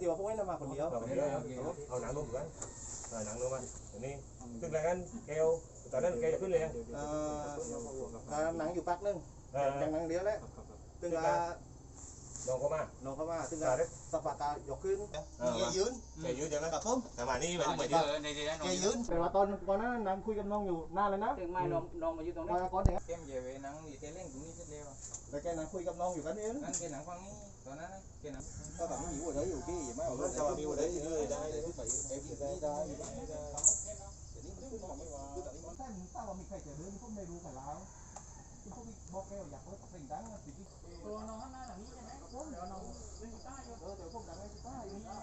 ที่ว่าพวกนี้มาคนเดียว เอาไม่ได้เอาเอาหนังลงกันเอาหนังลงมาอันนี้ซึ่งรายงานแกวตอนนั้นแกจะขึ้นเลยยังเอ่อการหนังอยู่พักนึงเออยังหนังเดียวแล้วซึ่งก็ลองเข้ามาน้องเข้ามาซึ่งก็สักพักก็ยกขึ้นแกยืนแกยืนเดี๋ยวนะกับผมประมาณนี้ไปถึงไปเอยืนอในที่นั้นแกยืนแต่ว่าตอนตอนนั้นนังคุยกับน้องอยู่นานเลยนะถึงไม่น้องน้องมาอยู่ตรงนี้มาก่อนเนี่ยเกมเยเวนังมีเตเล่นตรงนี้เสร็จแล้วแต่แกนังคุยกับน้องอยู่กันเองนั่นเกหนังฟังนี้ตอนนั้นเกหนัง ก็แบบไม่อยู่เลยอยู่ที่ไม่ผมก็จะมีวันนี้เลยได้เลยได้ได้ถ้าว่ามีใครจะเดินผมไม่รู้ใครแล้วคุณพวกบอกแกอยากเปิดสิ่งดังสิ่งที่ตัวน้องข้างหน้าหลังนี้ใช่ไหมเดี๋ยวน้องเล่นกีตาร์อยู่เออเดี๋ยวพวกดังไอ้ที่ใต้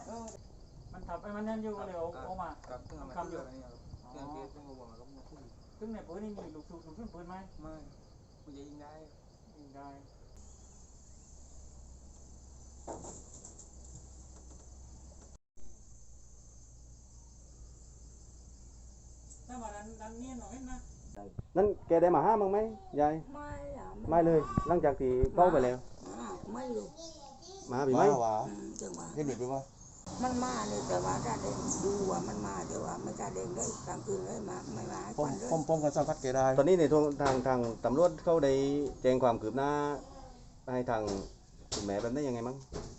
เออมันทับไอ้มันนั่นอยู่ก็เลยเอาเอามากับเครื่องคำอยู่อะไรเนี่ยเครื่องเกมเครื่องวัวมาก็มาพูดซึ่งในปืนนี่มีลูกสูบลูกขึ้นปืนไหมไม่กูจะยิงได้ยิงได้ถ้ามาดั นดันเนี่ยหน่อยนะนั่นแกได้มาห้ามบ้างไหมยายไม่อะไม่เลย หลังจากที่เข้าไปแล้วอ่าไม่รู้มาหรือไม่ว่าอืมจังหวะเห็นหรือไม่ว่ามันมาเลยแต่ว่าถ้าเด็กดูว่ามันมาแต่ว่าไม่กล้าเด็กเลยกลางคืนเลยมาไม่มาให้ผคมวันเลยผมผมก็สัมผัสแกได้ตอนนี้ในทางทางทางตำรวจเขาได้แจ้งความคืบหน้าให้ทางคุณแม่แบบนี้ยังไงมั้งไม่ทราบเ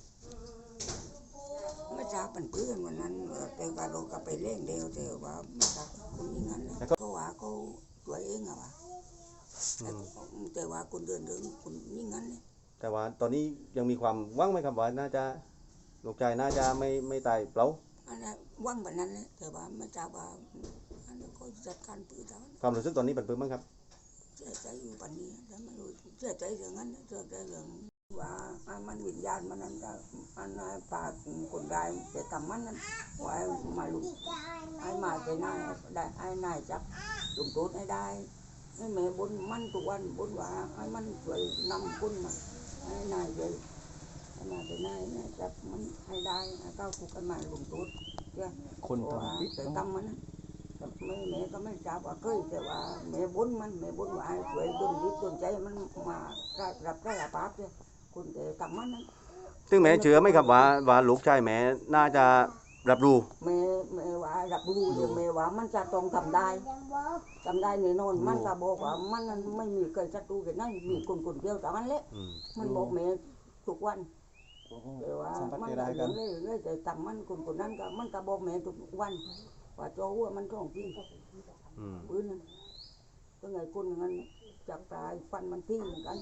ป็นเพื่อนวันนั้นเออแต่ว่าเราก็ไปเล่นเดียวแต่ว่าไม่ทราบคนอย่างนั้นเลยเขาว่าเขาตัวเองอะวะแต่แต่ว่าคนเดินเดินคนอย่างนั้นเลยแต่ว่าตอนนี้ยังมีความหว่างไหมครับว่าน่าจะลูกชายน่าจะไม่ไม่ตายเปล่าอันนั้นว่างแบบนั้นเลยแต่ว่าไม่ทราบว่าอันนั้นก็จัดการปืนแล้วความรู้สึกตอนนี้เป็นเพิ่มบ้างครับเสียใจอยู่ปันนี้แต่ไม่รู้เสียใจเรื่องนั้นเสียใจเรื่อง ว่าอ่ามันวิญญาณมันนั่นก็อันนั้นปากคนได้จะทำมันนั้นว่าให้มาลุกให้มาไปนายได้ให้นายจับลงโทษให้ได้ให้แม่บุญมันทุกวันบุญว่าให้มันช่วยนำคุณมาให้นายเลยให้มาไปนายเนี่ยจับมันให้ได้ให้เข้าคุกให้มาลงโทษเจ้าคนเพราะว่าทำผิดแต่ทำมันนะแต่แม่แม่ก็ไม่ทราบว่าเคยแต่ว่าแม่บุญมันแม่บุญว่าให้ช่วยดลจิตดลใจมันมารับได้รับภาพเนี่ย คุณแต่ทำมันนั้นซึ่งแม่เชื่อไหมครับว่าว่าลูกชายแม่น่าจะรับรู้แม่แม่ว่ารับรู้เดี๋ยวแม่ว่ามันจะต้องทำได้ทำได้แน่นอนมันก็บอกว่ามันนั้นไม่มีเคยศัตรูกันนั่นมีคนคนเดียวแต่นั้นแหละอืมมันบอกแม่ทุกวันแต่ว่าสัมผัสมันแกก็ได้กันเลยเลยแต่ทำมันคนคนนั้นก็มันก็บอกแม่ทุกวัน ว่าโจ้ว่ามันต้องจริง อืมปืนนั้นก็ไงคนอย่างนั้นจับปลายฟันมันที่เหมือนกัน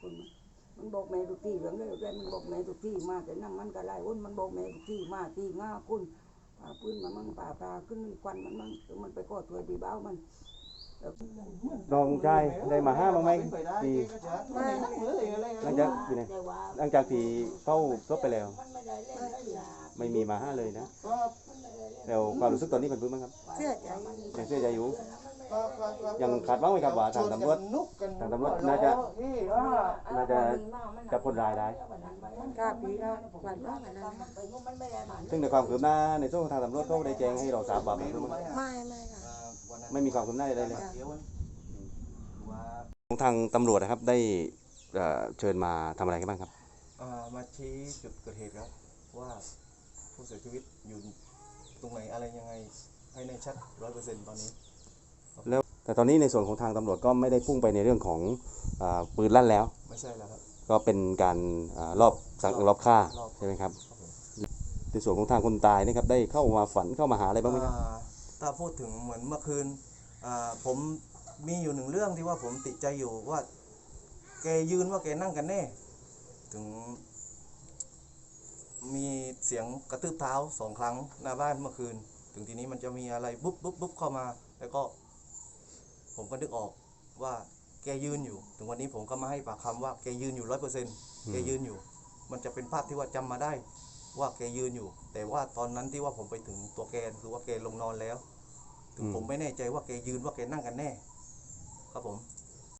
คนมันมันบอกแม่ทุกที่เรื่องเรื่องมันบอกแม่ทุกที่มาแต่นั่นมันก็ไล่อ้นมันบอกแม่ทุกที่มาที่ง่าคุณป่าปืนมันมั่งป่าปลาขึ้นควันมันมั่งถึงมันไปก็ถวยดีเบ้ามันแล้วน้องชายได้มาห้ามบ้างไหมที่หลังจากอยู่ไหนแต่ว่าหลังจากที่เข้าซบไปแล้วมันไม่ได้เล่นได้ยาไม่มีมาห้าเลยนะแล้วความรู้สึกตอนนี้เป็นเพิ่มบ้างครับเชื่อใจยังเชื่อใจอยู่ ยังขาดบ้างไหมครับว่าทางตำรวจทางตำรวจน่าจะน่าจะจับคนร้ายได้กล้าปีแล้ววันว่ากันนั้นมันไม่ได้มาซึ่งในความคืบหน้าในส่วนของทางตำรวจเขาได้แจ้งให้เราทราบว่าเป็นเพิ่มบ้างไม่ไม่ค่ะไม่มีความคืบหน้าใดๆเลยจ้ะของทางตำรวจนะครับได้เอ่อเชิญมาทำอะไรกันบ้างครับอ่ามาชี้จุดเกิดเหตุครับว่าผู้เสียชีวิตอยู่ตรงไหนอะไรยังไงให้ในชัดร้อยเปอร์เซ็นต์ตอนนี้ แต่ตอนนี้ในส่วนของทางตำรวจก็ไม่ได้พุ่งไปในเรื่องของเอ่อปืนลั่นแล้ว ไม่ใช่แล้วครับ ก็เป็นการเอ่อรอบสังรอบฆ่ารอบ ใช่ไหมครับ ครับผมในส่วนของทางคนตายนะครับได้เข้ามาฝันเข้ามาหาอะไรบ้างไหมครับ อ่าถ้าพูดถึงเหมือนเมื่อคืนอ่าผมมีอยู่หนึ่งเรื่องที่ว่าผมติดใจอยู่ว่าแกยืนว่าแกนั่งกันแน่ ถึง มีเสียงกระตืบเท้าสองครั้งหน้าบ้านเมื่อคืน ถึงทีนี้มันจะมีอะไรบุ๊บบุ๊บบุ๊บเข้ามา แล้วก็ ผมก็นึกออกว่าแกยืนอยู่ ถึงวันนี้ผมก็มาให้ปากคำว่าแกยืนอยู่ร้อยเปอร์เซ็นต์แกยืนอยู่ มันจะเป็นภาพที่ว่าจำมาได้ ว่าแกยืนอยู่ แต่ว่าตอนนั้นที่ว่าผมไปถึงตัวแกคือว่าแกลงนอนแล้ว ถึงอืมผมไม่แน่ใจว่าแกยืนว่าแกนั่งกันแน่ ครับผม